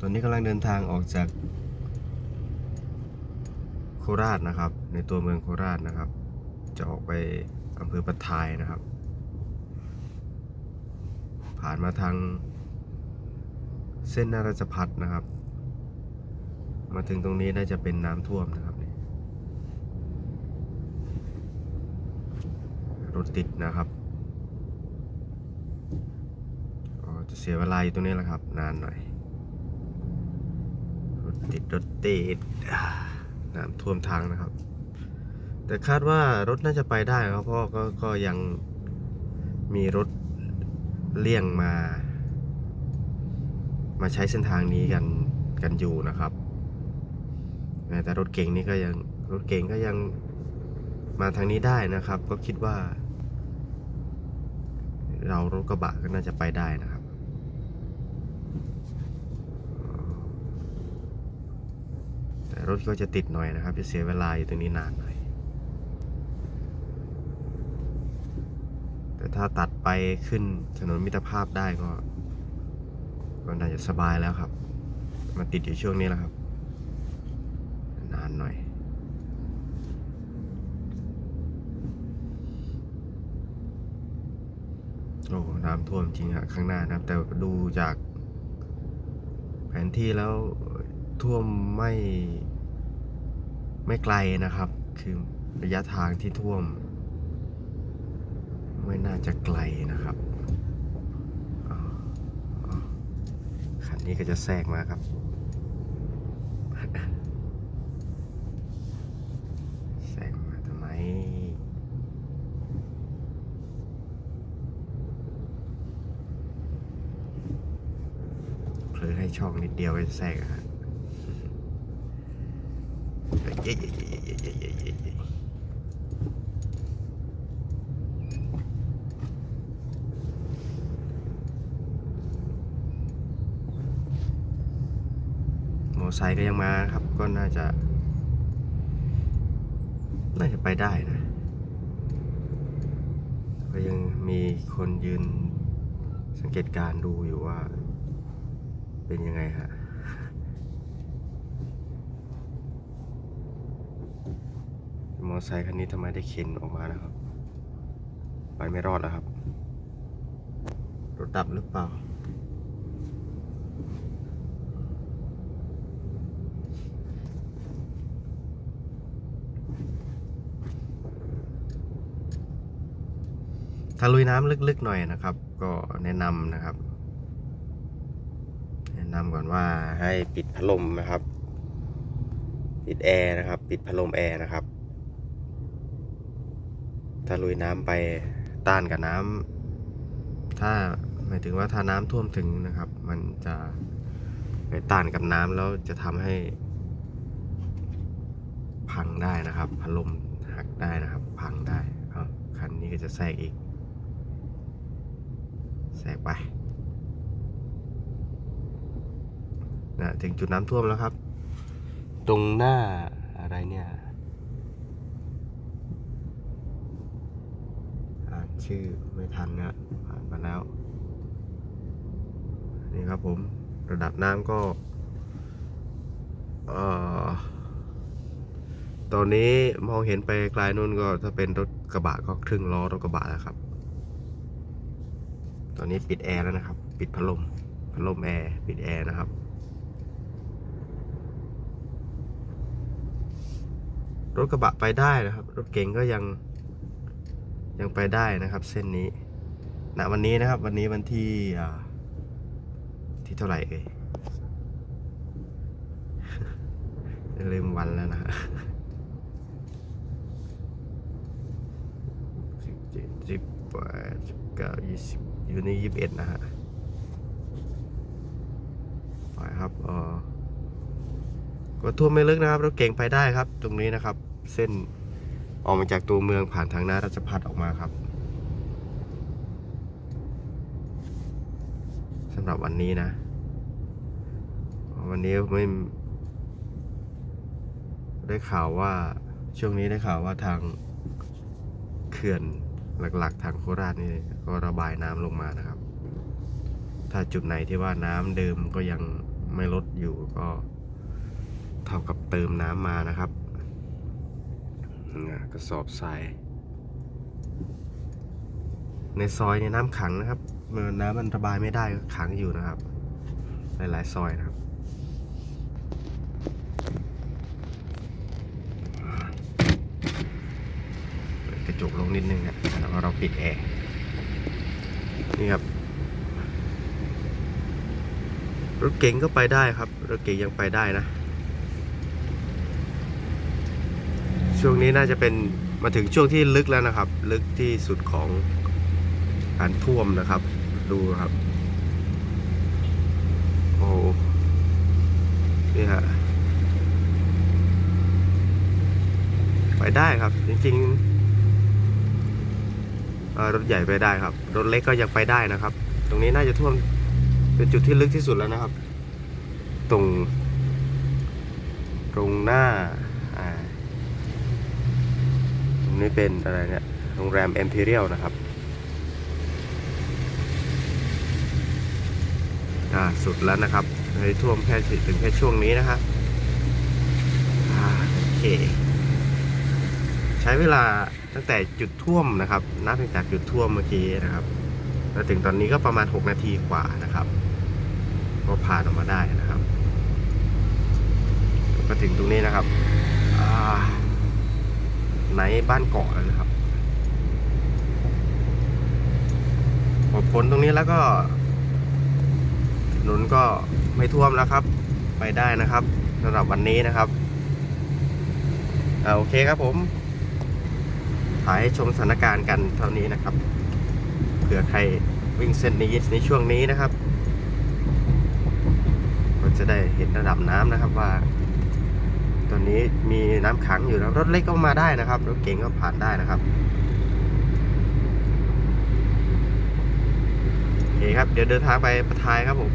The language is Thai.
ตอนนี้กำลังเดินทางออกจาก โคราชนะครับ ในตัวเมืองโคราชนะครับ จะออกไปอำเภอปะทายนะครับ ผ่านมาทางเส้นนาราจพัฒนะครับ มาถึงตรงนี้น่าจะเป็นน้ำท่วมนะครับนี่รถติดนะครับจะเสียเวลาอยู่ตรงนี้แหละครับ นานหน่อย ถติดรถติดน้ำท่วมทางนะครับ แต่คาดว่ารถน่าจะไปได้ครับเพราะก็ก็ยังมีรถเลี่ยงมา มาใช้เส้นทางนี้กันกันอยู่นะครับ แต่รถเก่งนี่ก็ยังรถเก่งก็ยังมาทางนี้ได้นะครับ ก็คิดว่า เรารถกระบะก็น่าจะไปได้นะครับ แต่ รถก็จะติดหน่อยนะครับ จะเสียเวลาอยู่ตรงนี้นานหน่อย แต่ถ้าตัดไปขึ้นถนนมิตรภาพได้ก็ก็น่าจะสบายแล้วครับ มาติดอยู่ช่วงนี้แหละครับ นานหน่อยโอ้น้ำท่วมจริงฮะข้างหน้านะครับ แต่ดูจากแผนที่แล้วท่วมไม่ ไม่ไกลนะครับ คือระยะทางที่ท่วม ไม่น่าจะไกลนะครับคันนี้ก็จะแทรกมาครับแทรกมาทำไมเผลอให้ช่องนิดเดียวไปแทรกอะฮ มอไซค์ก็ยังมาครับ ก็น่าจะ น่าจะไปได้นะ ก็ยังมีคนยืนสังเกตการ์ดูอยู่ว่า เป็นยังไงฮะ ม อไซค์คันนี้ทำไมได้เข็นออกมานะครับ ไปไม่รอดแล้วครับ รถดับหรือเปล่า ถ้าลุยน้ำลึกๆหน่อยนะครับ ก็แนะนำนะครับ แนะนำก่อนว่าให้ปิดพัดลมนะครับ ปิดแอร์นะครับ ปิดพัดลมแอร์นะครับ ถ้าลุยน้ำไปต้านกับน้ำถ้าหมายถึงว่าถ้าน้ำท่วมถึงนะครับ มันจะไปต้านกับน้ำแล้วจะทำให้ พังได้นะครับพัดลมหักได้นะครับ พังได้เอคันนี้ก็จะแทรกอีกแทรกไปนะถึงจุดน้ำท่วมแล้วครับ ตรงหน้าอะไรเนี่ย อ่าน ชื่อไม่ทันนะผ่านมาแล้ว นี่ครับผมระดับน้ำก็เอ่อตอนนี้มองเห็นไปไกลนู่นก็ถ้าเป็นรถกระบะก็ครึ่งล้อรถกระบะแล้วครับ ตอนนี้ปิดแอร์แล้วนะครับ ปิดพัดลมพัดลมแอร์ปิดแอร์นะครับรถกระบะไปได้นะครับ รถเก๋งก็ยัง ยังไปได้นะครับ เส้นนี้ณวันนี้นะครับ วันนี้วันที่ที่เท่าไหร่เอ่ยลืมวันแล้วนะฮะสิบเจ็ดสิบแปดสิบเก้ายี่สิบอยู่ในยี่สิบเอ็ดนะฮะไปครับเออก็ท่วมไม่ลึกนะครับรถเก่งไปได้ครับ ตรงนี้นะครับ เส้น ออกมาจากตัวเมืองผ่านทางหน้าราชพัฒออกมาครับสำหรับวันนี้นะ วันนี้ไม่ได้ข่าวว่าช่วงนี้ได้ข่าวว่าทางเขื่อนหลักๆ ทางโคราชนี่ก็ระบายน้ำลงมานะครับ ถ้าจุดไหนที่ว่าน้ำเดิมก็ยังไม่ลดอยู่ก็เท่ากับเติมน้ำมานะครับ กระสอบทรายในซอยเนี่ยน้ำขังนะครับน้ำมันระบายไม่ได้ขังอยู่นะครับ หลายๆซอยนะครับ กระจกลงนิดนึงนะแล้วเราปิดแอร์นี่ครับ รถเก๋งก็ไปได้ครับ รถเก๋งยังไปได้นะ ช่วงนี้น่าจะเป็นมาถึงช่วงที่ลึกแล้วนะครับ ลึกที่สุดของการท่วมนะครับ ดูครับ โอ้นี่ฮะไปได้ครับ จริงๆรถใหญ่ไปได้ครับ รถเล็กก็ยังไปได้นะครับ ตรงนี้น่าจะท่วมเป็นจุดที่ลึกที่สุดแล้วนะครับ ตรง ตรงหน้าอ่า นี้เป็นอะไรเนี่ย โรงแรม e อ p เ r ียลนะครับ อ่า สุดแล้วนะครับเลยท่วมแค่ถึงแค่ช่วงนี้นะครับโอเค ใช้เวลาตั้งแต่จุดท่วมนะครับ นับตั้งจากจุดท่วมเมื่อกี้นะครับแล้วถึงตอนนี้ก็ประมาณ 6 นาทีกว่านะครับ ก็ผ่านออกมาได้นะครับ ก็ถึงตรงนี้นะครับ อ่า ในบ้านเกาะแล้วนะครับพอพ้นตรงนี้แล้วก็ถนนก็ไม่ท่วมแล้วครับ ไปได้นะครับสำหรับวันนี้นะครับอ่าโอเคครับผมถ่ายให้ชมสถานการณ์กันเท่านี้นะครับเผื่อใครวิ่งเส้นนี้ในช่วงนี้นะครับ ก็จะได้เห็นระดับน้ำนะครับว่า ตอนนี้มีน้ำขังอยู่นะครับรถเล็กก็มาได้นะครับรถเก๋งก็ผ่านได้นะครับโอเคครับ เดี๋ยวเดินทางไปประทายครับผม